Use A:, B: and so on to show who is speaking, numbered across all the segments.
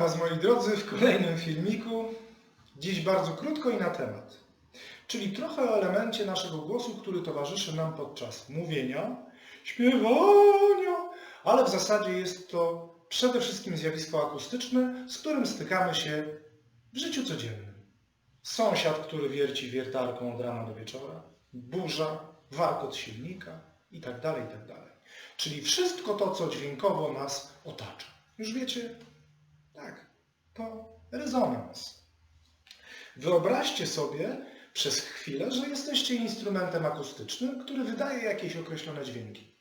A: Was moi drodzy w kolejnym filmiku. Dziś bardzo krótko i na temat. Czyli trochę o elemencie naszego głosu, który towarzyszy nam podczas mówienia, śpiewania, ale w zasadzie jest to przede wszystkim zjawisko akustyczne, z którym stykamy się w życiu codziennym. Sąsiad, który wierci wiertarką od rana do wieczora, burza, warkot silnika itd., itd. Czyli wszystko to, co dźwiękowo nas otacza. Już wiecie, tak, to rezonans. Wyobraźcie sobie przez chwilę, że jesteście instrumentem akustycznym, który wydaje jakieś określone dźwięki.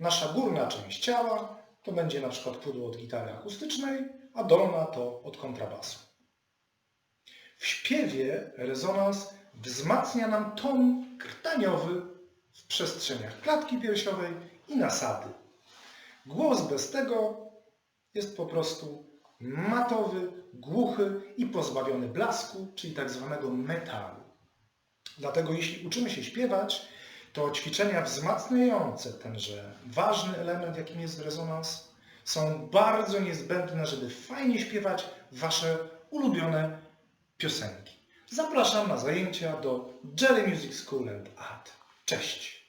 A: Nasza górna część ciała to będzie na przykład pudło od gitary akustycznej, a dolna to od kontrabasu. W śpiewie rezonans wzmacnia nam ton krtaniowy w przestrzeniach klatki piersiowej i nasady. Głos bez tego jest po prostu matowy, głuchy i pozbawiony blasku, czyli tak zwanego metalu. Dlatego jeśli uczymy się śpiewać, to ćwiczenia wzmacniające tenże ważny element, jakim jest rezonans, są bardzo niezbędne, żeby fajnie śpiewać Wasze ulubione piosenki. Zapraszam na zajęcia do Jelly Music School and Art. Cześć!